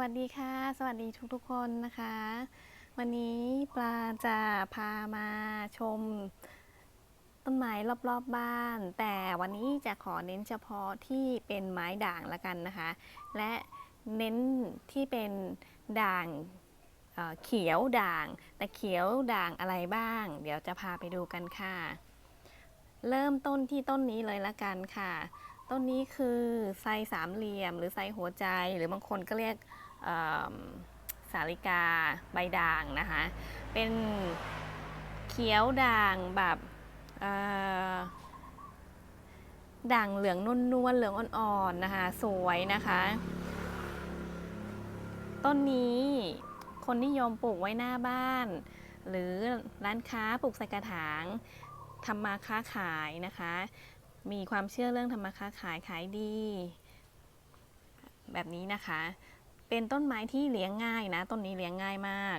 วัสดีค่ะ สวัสดีทุกๆคนนะคะ วันนี้ปลาจะพามาชม ต้นไม้รอบๆบบ้าน แต่วันนี้จะขอเน้นเฉพาะที่เป็นไม้ด่างละกันนะคะ และเน้นที่เป็นด่างเเขียวด่าง แต่เขียวด่างอะไรบ้าง เดี๋ยวจะพาไปดูกันค่ะ เริ่มต้นที่ต้นนี้เลยละกันค่ะต้นนี้คือไซสามเหลี่ยม หรือไซหัวใจ หรือบางคนก็เรียก สาลิกาใบด่างนะคะ เป็นเขียวด่างแบบด่างเหลืองนวลนวลๆเหลืองอ่อนๆนะคะ สวยนะคะ ต้นนี้คนนิยมปลูกไว้หน้าบ้าน หรือร้านค้าปลูกใส่กระถางทำมาค้าขายนะคะ มีความเชื่อเรื่องทำมาค้าขายขายดี แบบนี้นะคะ เป็นต้นไม้ที่เลี้ยงง่ายนะ ต้นนี้เลี้ยงง่ายมาก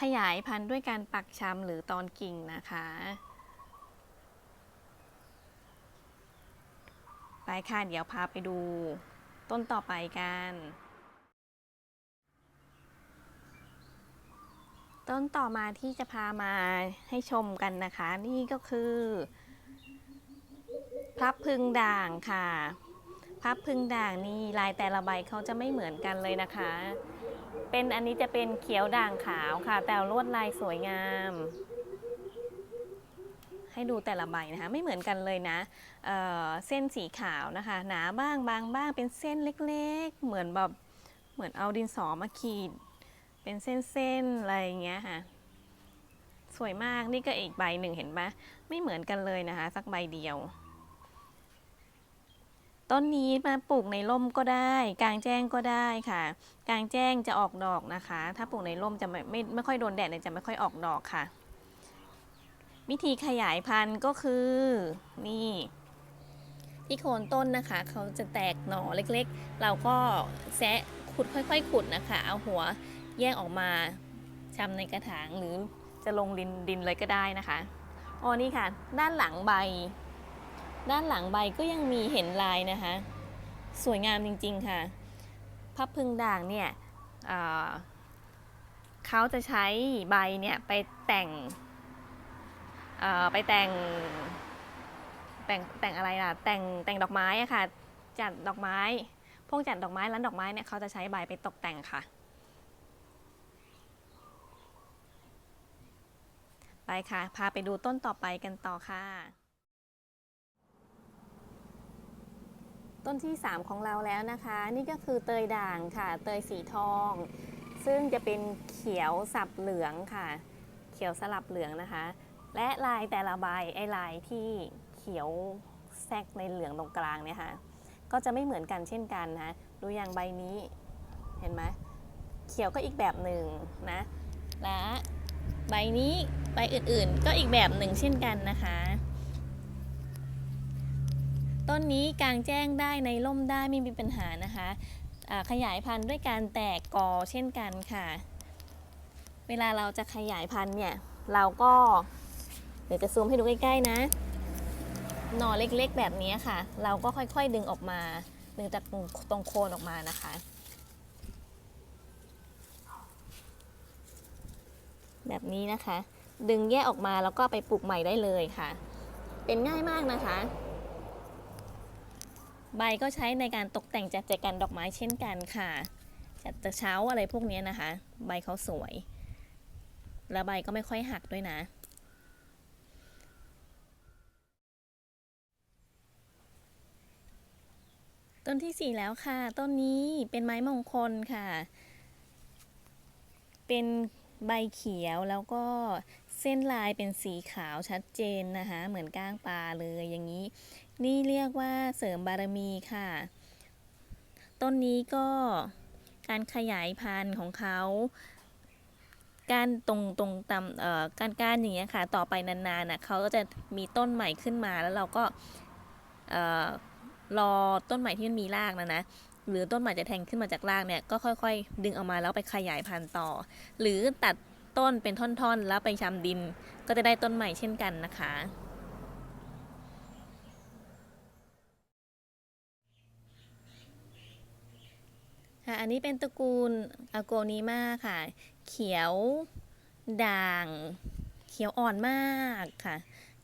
ขยายพันธุ์ด้วยการปักชำหรือตอนกิ่งนะคะ ไปค่ะเดี๋ยวพาไปดู ต้นต่อไปกันต้นต่อมาที่จะพามาให้ชมกันนะคะ นี่ก็คือ พลับพึงด่างค่ะ พับพึงด่างนี่ลายแต่ละใบเขาจะไม่เหมือนกันเลยนะคะ เป็นอันนี้จะเป็นเขียวด่างขาวค่ะ แต่ลวดลายสวยงาม ให้ดูแต่ละใบนะคะ ไม่เหมือนกันเลยนะเอ่อเส้นสีขาวนะคะ หนาบ้างบางบ้าง เป็นเส้นเล็กๆ เหมือนแบบเหมือนเอาดินสอมาขีด เป็นเส้นๆอะไรอย่างเงี้ยค่ะสวยมากนี่ก็อีกใบหนึ่งเห็นปะไม่เหมือนกันเลยนะคะ สักใบเดียว ต้นนี้มาปลูกในร่มก็ได้ กลางแจ้งก็ได้ค่ะ กลางแจ้งจะออกดอกนะคะ ถ้าปลูกในร่มจะไม่ไม่ไม่ค่อยโดนแดดเนี่ยจะไม่ค่อยออกดอกค่ะ วิธีขยายพันธุ์ก็คือ นี่ ที่โคนต้นนะคะ เขาจะแตกหน่อเล็กๆ เราก็แซะขุดค่อยๆ ขุดนะคะ เอาหัวแยกออกมาชำในกระถางหรือจะลงดินดินเลยก็ได้นะคะอ๋อนี่ค่ะ ด้านหลังใบ ด้านหลังใบก็ยังมีเห็นลายนะคะ สวยงามจริงๆค่ะพับพึงด่างเนี่ยเเขาจะใช้ใบเนี่ยไปแต่งไปแต่งแต่งแต่งอะไรล่ะแต่งแต่งดอกไม้อะค่ะ จัดดอกไม้ พวกจัดดอกไม้ร้านดอกไม้เนี่ยเขาจะใช้ใบไปตกแต่งค่ะไปค่ะ พาไปดูต้นต่อไปกันต่อค่ะ ต้นที่ 3 ของเราแล้วนะคะ นี่ก็คือเตยด่างค่ะ เตยสีทอง ซึ่งจะเป็นเขียวสับเหลืองค่ะ เขียวสลับเหลืองนะคะ และลายแต่ละใบไอ้ลายที่เขียวแทรกในเหลืองตรงกลางเนี่ยค่ะก็จะไม่เหมือนกันเช่นกันนะดูอย่างใบนี้เห็นไหมเขียวก็อีกแบบหนึ่งนะและใบนี้ใบอื่นๆ ก็อีกแบบหนึ่งเช่นกันนะคะ ต้นนี้กลางแจ้งได้ในร่มได้ไม่มีปัญหานะคะขยายพันธุ์ด้วยการแตกกอเช่นกันค่ะ เวลาเราจะขยายพันธุ์เนี่ยเราก็เดี๋ยวจะซูมให้ดูใกล้ๆนะหน่อเล็กๆ แบบนี้ค่ะ เราก็ค่อยๆดึงออกมาดึงจากตรงโคนออกมานะคะ แบบนี้นะคะ ดึงแยกออกมาแล้วก็ไปปลูกใหม่ได้เลยค่ะ เป็นง่ายมากนะคะ ใบก็ใช้ในการตกแต่งจัดแจกันดอกไม้เช่นกันค่ะ จัดกระเช้าอะไรพวกนี้นะคะ ใบเขาสวย แล้วใบก็ไม่ค่อยหักด้วยนะ ต้นที่สี่แล้วค่ะ ต้นนี้เป็นไม้มงคลค่ะ เป็นใบเขียวแล้วก็ เส้นลายเป็นสีขาวชัดเจนนะคะ เหมือนก้างปลาเลยอย่างนี้ นี่เรียกว่าเสริมบารมีค่ะ ต้นนี้ก็การขยายพันธุ์ของเขาการตรงตรงตามเอ่อการก้านอย่างเงี้ยค่ะ ต่อไปนานๆน่ะเขาก็จะมีต้นใหม่ขึ้นมาแล้วเราก็เอ่อรอต้นใหม่ที่มันมีรากนะนะหรือต้นใหม่จะแทงขึ้นมาจากรากเนี่ยก็ค่อย ๆ ดึงออกมาแล้วไปขยายพันธุ์ต่อ หรือตัด ต้นเป็นท่อนๆ แล้วไปชำดิน ก็จะได้ต้นใหม่เช่นกันนะคะ ค่ะ อันนี้เป็นตระกูลอโกนีมาค่ะ เขียวด่าง เขียวอ่อนมากค่ะ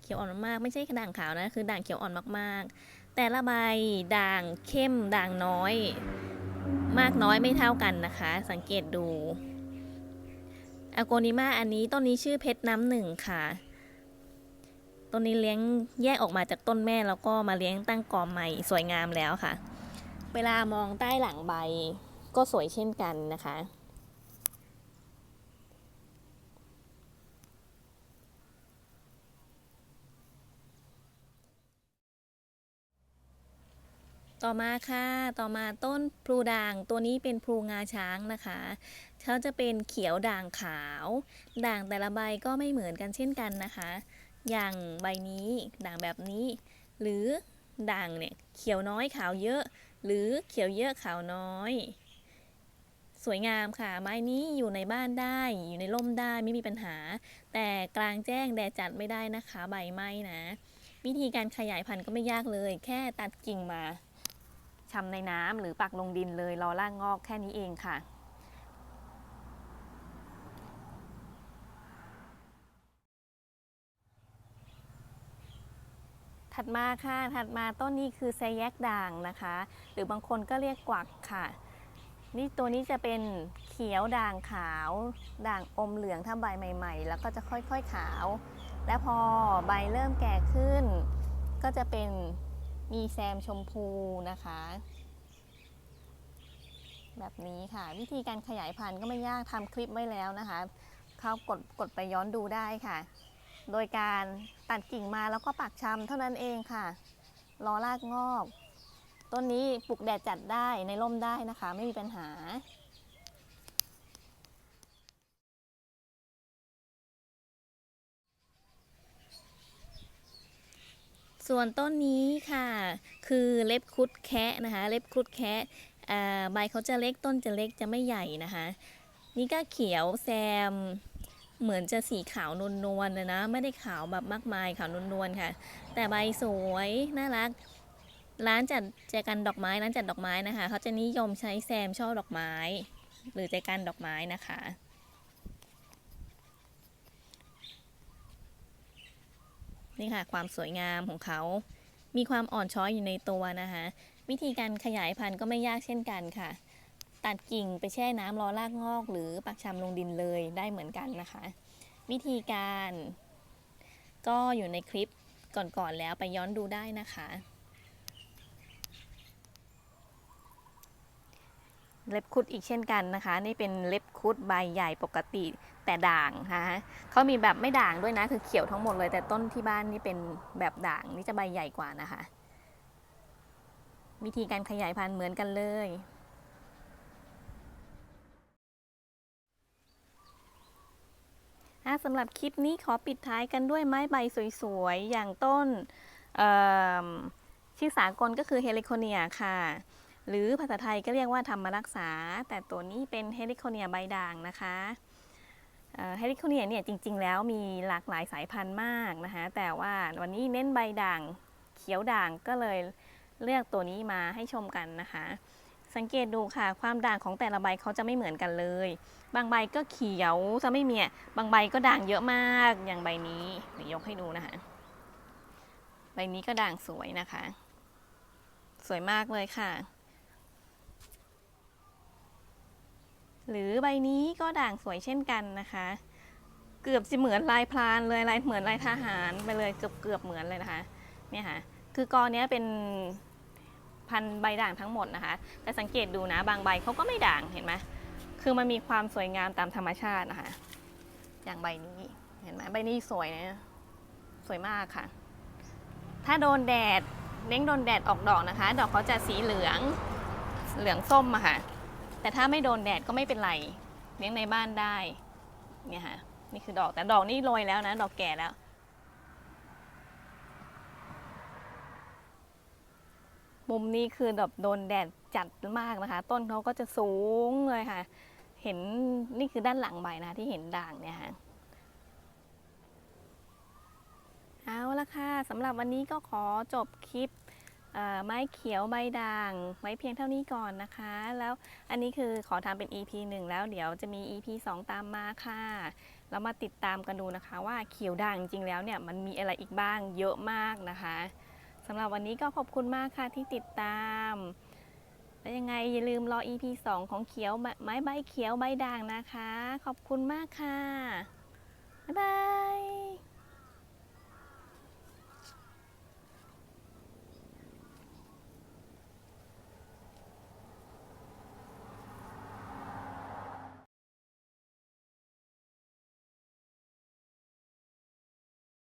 เขียวอ่อนมากไม่ใช่ด่างขาวนะ คือด่างเขียวอ่อนมากๆ แต่ละใบด่างเข้มด่างน้อย มากน้อยไม่เท่ากันนะคะ สังเกตดู อโกนิมาอันนี้ต้นนี้ชื่อเพชรน้ำหนึ่งค่ะ ต้นนี้เลี้ยงแยกออกมาจากต้นแม่แล้วก็มาเลี้ยงตั้งกอใหม่สวยงามแล้วค่ะ เวลามองใต้หลังใบก็สวยเช่นกันนะคะต่อมาค่ะ ต่อมาต้นพลูด่าง ตัวนี้เป็นพลูงาช้างนะคะ เขาจะเป็นเขียวด่างขาว ด่างแต่ละใบก็ไม่เหมือนกันเช่นกันนะคะ อย่างใบนี้ด่างแบบนี้ หรือด่างเนี่ยเขียวน้อยขาวเยอะ หรือเขียวเยอะขาวน้อย สวยงามค่ะ ไม้นี้อยู่ในบ้านได้อยู่ในร่มได้ไม่มีปัญหา แต่กลางแจ้งแดดจัดไม่ได้นะคะ ใบไม้นะ วิธีการขยายพันธุ์ก็ไม่ยากเลย แค่ตัดกิ่งมาชำในน้ำหรือปักลงดินเลยรอร่ากงอกแค่นี้เองค่ะ ถัดมาค่ะ ถัดมาต้นนี้คือไซแยกด่างนะคะ หรือบางคนก็เรียกกวักค่ะ นี่ตัวนี้จะเป็นเขียวด่างขาว ด่างอมเหลืองถ้าใบใหม่ ๆ แล้วก็จะค่อยๆขาว และพอใบเริ่มแก่ขึ้น ก็จะเป็นมีแซมชมพูนะคะ แบบนี้ค่ะ วิธีการขยายพันธุ์ก็ไม่ยากทำคลิปไว้แล้วนะคะ เข้ากดกดไปย้อนดูได้ค่ะ โดยการตัดกิ่งมาแล้วก็ปักชำเท่านั้นเองค่ะ รอรากงอก ต้นนี้ปลูกแดดจัดได้ในร่มได้นะคะ ไม่มีปัญหาส่วนต้นนี้ค่ะคือเล็บคุดแคะนะคะ เล็บคุดแคะใบเขาจะเล็กต้นจะเล็กจะไม่ใหญ่นะคะ นี่ก็เขียวแซม เหมือนจะสีขาวนวลนวลๆนะนะไม่ได้ขาวแบบมากมายขาวนวลนวลๆค่ะ แต่ใบสวยน่ารัก ร้านจัดแจกันดอกไม้ร้านจัดดอกไม้นะคะเขาจะนิยมใช้แซมช่อดอกไม้ หรือแจกันดอกไม้นะคะนี่ค่ะความสวยงามของเขา มีความอ่อนช้อยอยู่ในตัวนะคะ วิธีการขยายพันธุ์ก็ไม่ยากเช่นกันค่ะ ตัดกิ่งไปแช่น้ำรอรากงอก หรือปักชำลงดินเลยได้เหมือนกันนะคะ วิธีการก็อยู่ในคลิปก่อนๆแล้วไปย้อนดูได้นะคะ เล็บคุดอีกเช่นกันนะคะ นี่เป็นเล็บคุดใบใหญ่ปกติแต่ด่างนะคะเขามีแบบไม่ด่างด้วยนะคือเขียวทั้งหมดเลยแต่ต้นที่บ้านนี่เป็นแบบด่างนี่จะใบใหญ่กว่านะคะ วิธีการขยายพันธุ์เหมือนกันเลย อะ สำหรับคลิปนี้ขอปิดท้ายกันด้วยไม้ใบสวยๆ อย่างต้นชื่อสากลก็คือเฮลิโคเนียค่ะ หรือภาษาไทยก็เรียกว่าธรรมรักษา แต่ตัวนี้เป็นเฮลิโคเนียใบด่างนะคะเฮลิโคเนียเนี่ยจริง ๆ แล้วมีหลากหลายสายพันธุ์มากนะคะ แต่ว่าวันนี้เน้นใบด่างเขียวด่างก็เลยเลือกตัวนี้มาให้ชมกันนะคะ สังเกตดูค่ะความด่างของแต่ละใบเขาจะไม่เหมือนกันเลย บางใบก็เขียวจะไม่มีอะบางใบก็ด่างเยอะมากอย่างใบนี้เดี๋ยวยกให้ดูนะคะ ใบนี้ก็ด่างสวยนะคะ สวยมากเลยค่ะ หรือใบนี้ก็ด่างสวยเช่นกันนะคะ เกือบจะเหมือนลายพรานเลยลายเหมือนลายทหารไปเลยเกือบเกือบเหมือนเลยนะคะเนี่ยค่ะคือกอเนี้ยเป็น พันใบด่างทั้งหมดนะคะ แต่สังเกตดูนะบางใบเขาก็ไม่ด่างเห็นไหมคือมันมีความสวยงามตามธรรมชาตินะคะ อย่างใบนี้เห็นไหมใบนี้สวยนะสวยมากค่ะ ถ้าโดนแดดเล้งโดนแดดออกดอกนะคะ ดอกเขาจะสีเหลืองเหลืองส้มอะค่ะ แต่ถ้าไม่โดนแดดก็ไม่เป็นไรเลี้ยงในบ้านได้เนี่ยค่ะนี่คือดอกแต่ดอกนี่โรยแล้วนะ ดอกแก่แล้ว มุมนี้คือแบบโดนแดดจัดมากนะคะ ต้นเขาก็จะสูงเลยค่ะ เห็นนี่คือด้านหลังใบนะที่เห็นด่างเนี่ยค่ะเอาละค่ะสำหรับวันนี้ก็ขอจบคลิปไม้เขียวใบด่างไว้เพียงเท่านี้ก่อนนะคะ แล้วอันนี้คือขอทำเป็น EP 1 แล้วเดี๋ยวจะมี EP 2 ตามมาค่ะ เรามาติดตามกันดูนะคะว่าเขียวด่างจริงแล้วเนี่ยมันมีอะไรอีกบ้างเยอะมากนะคะ สำหรับวันนี้ก็ขอบคุณมากค่ะที่ติดตาม แล้วยังไงอย่าลืมรอ EP 2 ของเขียวไม้ใบเขียวใบด่างนะคะ ขอบคุณมากค่ะ บ๊ายบาย